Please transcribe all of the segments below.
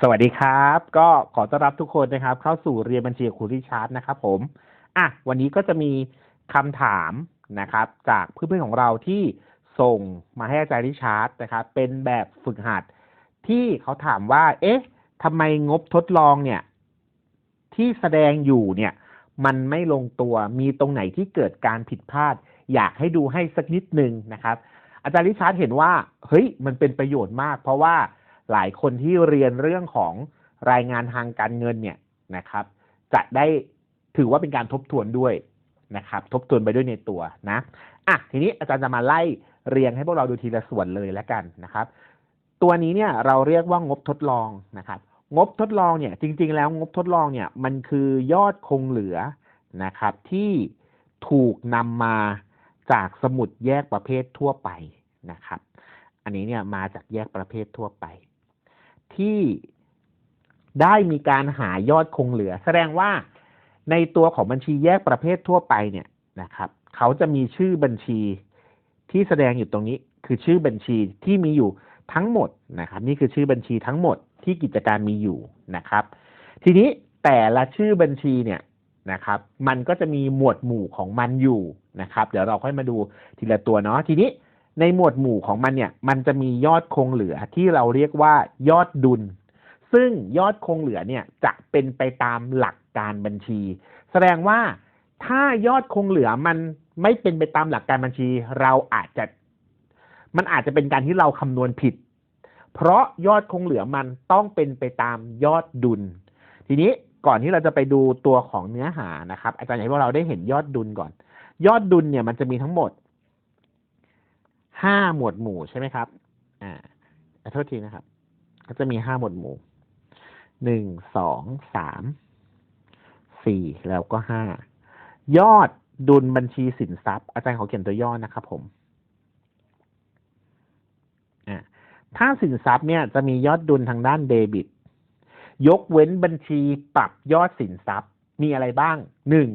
สวัสดีครับ ก็ขอต้อนรับทุกคนนะครับ เข้าสู่เรียนบัญชีครูริชาร์ดนะครับผมอะวันนี้ก็จะมีคำถามนะครับ จากเพื่อนๆของเราที่ส่งมาให้อาจารย์ริชาร์ดนะครับ เป็นแบบฝึกหัด ที่เขาถามว่า เอ๊ะทำไมงบทดลองเนี่ย ที่แสดงอยู่เนี่ย มันไม่ลงตัวมีตรงไหนที่เกิดการผิดพลาด อยากให้ดูให้สักนิดนึงนะครับ อาจารย์ริชาร์ดเห็นว่า เฮ้ยมันเป็นประโยชน์มาก เพราะว่า หลายคนที่เรียนเรื่องของรายงานทางการเงินเนี่ยนะครับ จะได้ถือว่าเป็นการทบทวนด้วยนะครับ ทบทวนไปด้วยในตัวนะอะทีนี้อาจารย์จะมาไล่เรียงให้พวกเราดูทีละส่วนเลยแล้วกันนะครับ ตัวนี้เนี่ยเราเรียกว่างบทดลองนะครับ งบทดลองเนี่ย จริง ๆ แล้วงบทดลองเนี่ย มันคือยอดคงเหลือนะครับ ที่ถูกนำมาจากสมุดแยกประเภททั่วไปนะครับ อันนี้เนี่ยมาจากแยกประเภททั่วไป ที่ได้มีการหายอดคงเหลือ แสดงว่าในตัวของบัญชีแยกประเภททั่วไปเนี่ยนะครับ เขาจะมีชื่อบัญชีที่แสดงอยู่ตรงนี้ คือชื่อบัญชีที่มีอยู่ทั้งหมดนะครับ นี่คือชื่อบัญชีทั้งหมดที่กิจการมีอยู่นะครับ ทีนี้แต่ละชื่อบัญชีเนี่ยนะครับ มันก็จะมีหมวดหมู่ของมันอยู่นะครับ เดี๋ยวเราค่อยมาดูทีละตัวเนาะทีนี้ ในหมวดหมู่ของมันเนี่ย มันจะมียอดคงเหลือที่เราเรียกว่ายอดดุล ซึ่งยอดคงเหลือเนี่ยจะเป็นไปตามหลักการบัญชี แสดงว่าถ้ายอดคงเหลือมันไม่เป็นไปตามหลักการบัญชี เราอาจจะ มันอาจจะเป็นการที่เราคำนวณผิด เพราะยอดคงเหลือมันต้องเป็นไปตามยอดดุล ทีนี้ก่อนที่เราจะไปดูตัวของเนื้อหานะครับ อาจารย์อยากให้พวกเราได้เห็นยอดดุลก่อน ยอดดุลเนี่ยมันจะมีทั้งหมด ห้าหมวดหมู่ใช่ไหมครับ อ่าขอโทษทีนะครับ ก็จะมีห้าหมวดหมู่หนึ่งสองสามสี่แล้วก็ห้ายอดดุลบัญชีสินทรัพย์ อาจารย์ขอเขียนตัวย่อนะครับผมอ่าถ้าสินทรัพย์เนี่ยจะมียอดดุลทางด้านเดบิต ยกเว้นบัญชีปรับยอดสินทรัพย์มีอะไรบ้างหนึ่ง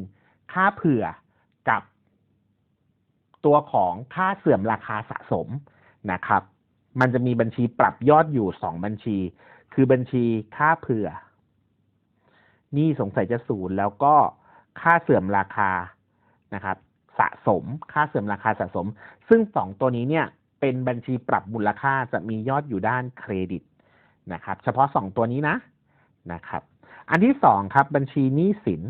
ค่าเผื่อกับ ตัวของค่าเสื่อมราคาสะสมนะครับ มันจะมีบัญชีปรับยอดอยู่สองบัญชี คือบัญชีค่าเผื่อ นี่สงสัยจะศูนย์แล้วก็ค่าเสื่อมราคานะครับ สะสม ค่าเสื่อมราคาสะสม ซึ่งสองตัวนี้เนี่ยเป็นบัญชีปรับมูลค่าจะมียอดอยู่ด้านเครดิตนะครับ เฉพาะสองตัวนี้นะนะครับ อันที่สองครับบัญชีหนี้สิน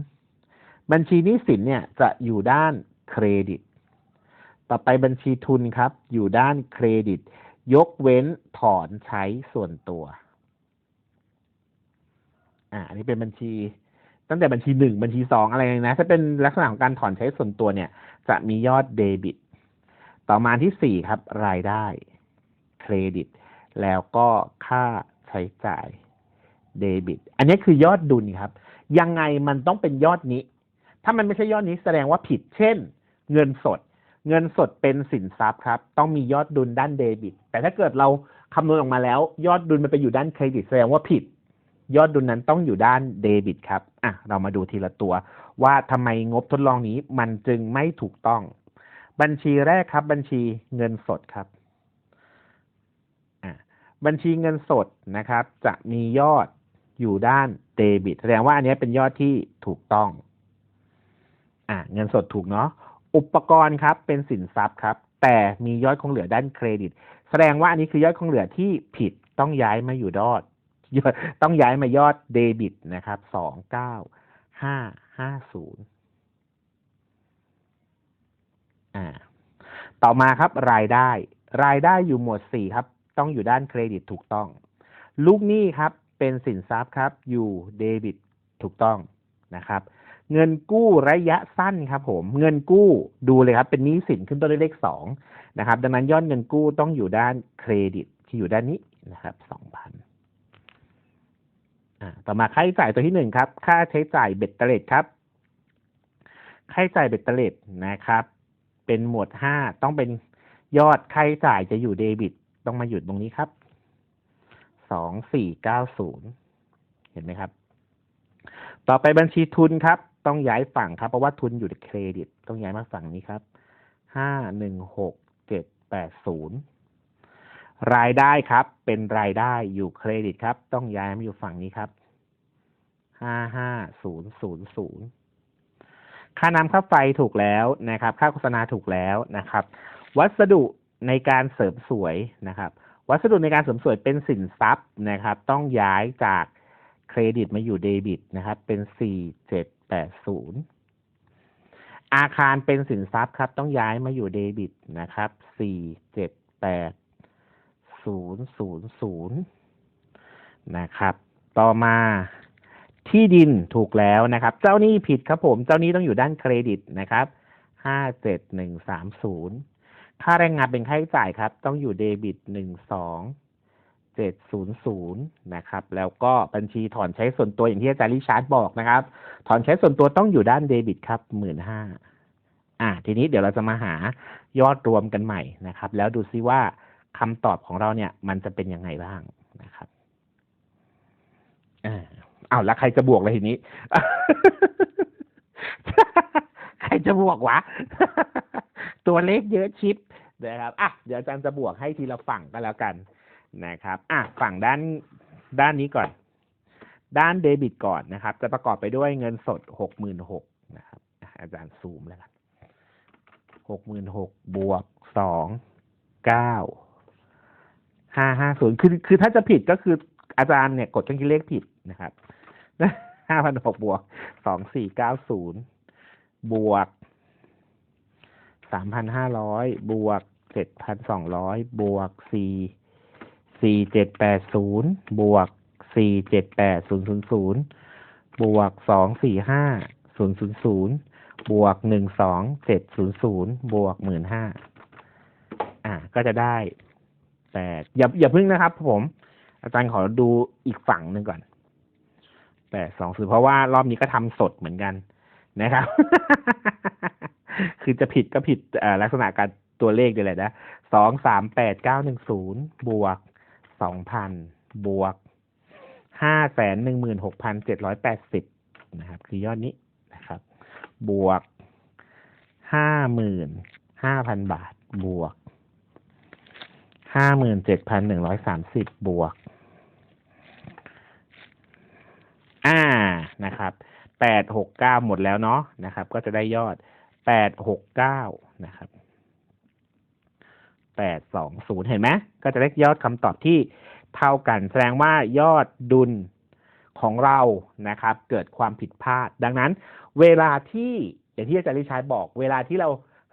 บัญชีหนี้สินเนี่ยจะอยู่ด้านเครดิต ต่อไปบัญชีทุนครับ อยู่ด้านเครดิต ยกเว้นถอนใช้ส่วนตัว อ่าอันนี้เป็นบัญชี ตั้งแต่บัญชีหนึ่งบัญชีสองอะไรนะ ถ้าเป็นลักษณะของการถอนใช้ส่วนตัวเนี่ย จะมียอดเดบิต ต่อมาที่สี่ครับ รายได้ เครดิต แล้วก็ค่าใช้จ่ายเดบิต อันนี้คือยอดดุลครับ ยังไงมันต้องเป็นยอดนี้ ถ้ามันไม่ใช่ยอดนี้แสดงว่าผิด เช่น เงินสด เงินสดเป็นสินทรัพย์ครับ ต้องมียอดดุลด้านเดบิต แต่ถ้าเกิดเราคำนวณออกมาแล้ว ยอดดุลมันไปอยู่ด้านเครดิตแสดงว่าผิด ยอดดุลนั้นต้องอยู่ด้านเดบิตครับอะเรามาดูทีละตัว ว่าทำไมงบทดลองนี้มันจึงไม่ถูกต้อง บัญชีแรกครับ บัญชีเงินสดครับอะบัญชีเงินสดนะครับ จะมียอดอยู่ด้านเดบิต แสดงว่าอันนี้เป็นยอดที่ถูกต้อง อะเงินสดถูกเนาะ อุปกรณ์ครับเป็นสินทรัพย์ครับ แต่มียอดคงเหลือด้านเครดิต แสดงว่าอันนี้คือยอดคงเหลือที่ผิดต้องย้ายมาอยู่ยอด ต้องย้ายมายอดเดบิตนะครับสองเก้าห้าห้าศูนย์อ่า ต่อมาครับรายได้ รายได้อยู่หมวดสี่ครับ ต้องอยู่ด้านเครดิตถูกต้อง ลูกหนี้ครับ เป็นสินทรัพย์ครับ อยู่เดบิตถูกต้องนะครับ เงินกู้ระยะสั้นครับผม เงินกู้ดูเลยครับ เป็นหนี้สินขึ้นต้นด้วยเลขสองนะครับ ดังนั้นยอดเงินกู้ต้องอยู่ด้านเครดิตที่อยู่ด้านนี้นะครับสองพันต่อมาค่าใช้จ่ายตัวที่หนึ่งครับ ค่าใช้จ่ายเบ็ดเตล็ดครับ ค่าใช้จ่ายเบ็ดเตล็ดนะครับ เป็นหมวดห้าต้องเป็นยอดค่าใช้จ่ายจะอยู่เดบิต ต้องมาหยุดตรงนี้ครับสองสี่เก้าศูนย์เห็นไหมครับ ต่อไปบัญชีทุนครับ ต้องย้ายฝั่งครับ เพราะว่าทุนอยู่ในเครดิต ต้องย้ายมาฝั่งนี้ครับห้าหนึ่งหกเจ็ดแปดศูนย์รายได้ครับ เป็นรายได้อยู่เครดิตครับ ต้องย้ายมาอยู่ฝั่งนี้ครับห้าห้าศูนย์ศูนย์ศูนย์ค่าน้ำค่าไฟถูกแล้วนะครับ ค่าโฆษณาถูกแล้วนะครับ วัสดุในการเสริมสวยนะครับ วัสดุในการเสริมสวยเป็นสินทรัพย์นะครับ ต้องย้ายจากเครดิตมาอยู่เดบิตนะครับ เป็นสี่เจ็ด แปดศูนย์อาคารเป็นสินทรัพย์ครับ ต้องย้ายมาอยู่เดบิตนะครับสี่เจ็ดแปดศูนย์ศูนย์ศูนย์นะครับ ต่อมาที่ดินถูกแล้วนะครับ เจ้านี้ผิดครับผม เจ้านี้ต้องอยู่ด้านเครดิตนะครับห้าเจ็ดหนึ่งสามศูนย์ค่าแรงงานเป็นค่าใช้จ่ายครับ ต้องอยู่เดบิตห นึ่งสองเจ็ดศูนย์ศูนย์นะครับแล้วก็บัญชีถอนใช้ส่วนตัวอย่างที่อาจารย์ริชาร์ดบอกนะครับ ถอนใช้ส่วนตัวต้องอยู่ด้านเดบิตครับหมื่นห้าอ่า ทีนี้เดี๋ยวเราจะมาหายอดรวมกันใหม่นะครับ แล้วดูซิว่าคำตอบของเราเนี่ย มันจะเป็นยังไงบ้างนะครับอ่าอ้าวแล้วใครจะบวกเลยทีนี้ ใครจะบวกวะ ตัวเลขเยอะชิปนะครับอะเดี๋ยวอาจารย์จะบวกให้ทีละฝั่งก็แล้วกัน นะครับอะฝั่งด้านด้านนี้ก่อน ด้านเดบิตก่อนนะครับ จะประกอบไปด้วยเงินสดหกหมื่นหกนะครับ อาจารย์ซูมแล้วกันหกหมื่นหกบวกสองเก้าห้าห้าศูนย์คือคือถ้าจะผิดก็คืออาจารย์เนี่ยกดเครื่องคิดเลขผิดนะครับห้าพันหกบวกสองสี่เก้าศูนย์บวกสามพันห้าร้อยบวกเจ็ดพันสองร้อยบวกสี่ สี่เจ็ดแปดศูนย์บวกสี่เจ็ดแปดศูนย์ศูนย์ศูนย์บวกสองสี่ห้าศูนย์ศูนย์ศูนย์บวกหนึ่งสองเจ็ดศูนย์ศูนย์บวกหมื่นห้าอ่า ก็จะได้แปดอย่าอย่าพึ่งนะครับผม อาจารย์ขอดูอีกฝั่งหนึ่งก่อนแปดสองศูนย์เพราะว่ารอบนี้ก็ทำสดเหมือนกันนะครับ คือจะผิดก็ผิดลักษณะการตัวเลขเดียวเลยนะสองสามแปดเก้าหนึ่งศูนย์บวก สองพันบวกห้าแสนหนึ่งหมื่นหกพันเจ็ดร้อยแปดสิบนะครับ คือยอดนี้นะครับ บวกห้าหมื่นห้าพันบาทบวกห้าหมื่นเจ็ดพันหนึ่งร้อยสามสิบบวก อ่านะครับแปดหกเก้าหมดแล้วเนาะนะครับ ก็จะได้ยอดแปดหกเก้านะครับ แปดสองศูนย์เห็นไหมก็จะได้ยอดคำตอบที่เท่ากัน แสดงว่ายอดดุลของเรานะครับ เกิดความผิดพลาด ดังนั้น เวลาที่อย่างที่อาจารย์ลิชัยบอก เวลาที่เรา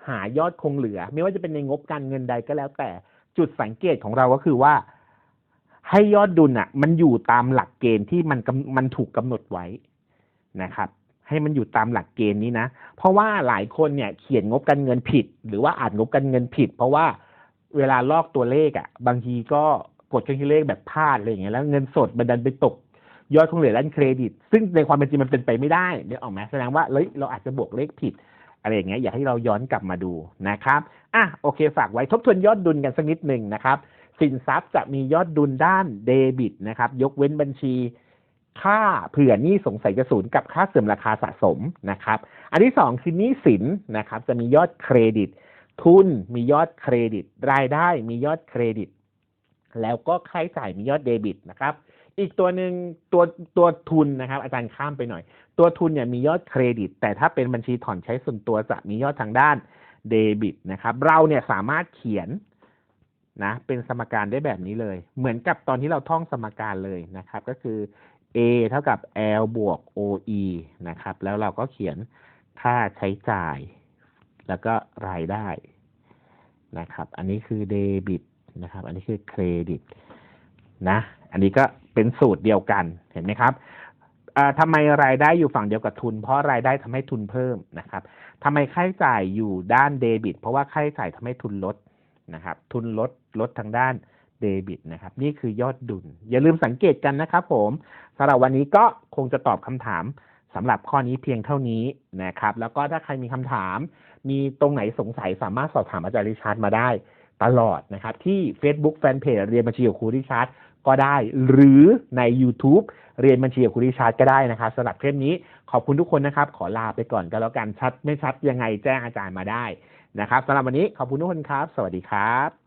หายอดคงเหลือ ไม่ว่าจะเป็นในงบการเงินใดก็แล้ว แต่จุดสังเกตของเราก็คือว่า ให้ยอดดุลอะ มันอยู่ตามหลักเกณฑ์ที่มันมันถูกกำหนดไว้นะครับ ให้มันอยู่ตามหลักเกณฑ์นี้นะ เพราะว่าหลายคนเนี่ยเขียนงบการเงินผิด หรือว่าอ่านงบการเงินผิด เพราะว่า เวลาลอกตัวเลขอะ บางทีก็กดเครื่องคิดเลขแบบพลาดอะไรอย่างเงี้ยแล้วเงินสดมันดันไปตกยอดคงเหลือด้านเครดิต ซึ่งในความเป็นจริงมันเป็นไปไม่ได้เนี่ยวออกไหมแสดงว่าเฮ้ยเราอาจจะบวกเลขผิดอะไรอย่างเงี้ยอยากให้เราย้อนกลับมาดูนะครับอะโอเค ฝากไว้ทบทวนยอดดุลกันสักนิดหนึ่งนะครับ สินทรัพย์จะมียอดดุลด้านเดบิตนะครับ ยกเว้นบัญชีค่าเผื่อหนี้สงสัยจะศูนย์กับค่าเสื่อมราคาสะสมนะครับ อันที่สองคือหนี้สินนะครับ จะมียอดเครดิต ทุนมียอดเครดิต รายได้มียอดเครดิต แล้วก็ค่าใช้จ่ายมียอดเดบิตนะครับ อีกตัวหนึ่งตัวตัวทุนนะครับ อาจารย์ข้ามไปหน่อย ตัวทุนเนี่ยมียอดเครดิต แต่ถ้าเป็นบัญชีถอนใช้ส่วนตัวจะมียอดทางด้านเดบิตนะครับ เราเนี่ยสามารถเขียนนะเป็นสมการได้แบบนี้เลย เหมือนกับตอนที่เราท่องสมการเลยนะครับ ก็คือ a เท่ากับ l บวก oe นะครับ แล้วเราก็เขียนค่าใช้จ่าย แล้วก็รายได้นะครับ อันนี้คือเดบิตนะครับ อันนี้คือเครดิตนะ อันนี้ก็เป็นสูตรเดียวกันเห็นไหมครับทำไมรายได้อยู่ฝั่งเดียวกับทุน เพราะรายได้ทำให้ทุนเพิ่มนะครับทำไมค่าใช้จ่ายอยู่ด้านเดบิต เพราะว่าค่าใช้จ่ายทำให้ทุนลดนะครับ ทุนลดลดทางด้านเดบิตนะครับ นี่คือยอดดุล อย่าลืมสังเกตกันนะครับผมสำหรับวันนี้ก็คงจะตอบคำถามสำหรับข้อนี้เพียงเท่านี้นะครับ แล้วก็ถ้าใครมีคำถาม มีตรงไหนสงสัยสามารถสอบถามอาจารย์ริชาร์ดมาได้ตลอดนะครับ ที่ Facebook Fanpage เรียนบัญชีกับครูริชาร์ดก็ได้หรือใน YouTube เรียนบัญชีกับครูริชาร์ดก็ได้นะครับสำหรับเทปนี้ขอบคุณทุกคนนะครับ ขอลาไปก่อนก็แล้วกันชัดไม่ชัดยังไงแจ้งอาจารย์มาได้นะครับสำหรับวันนี้ขอบคุณทุกคนครับ สวัสดีครับ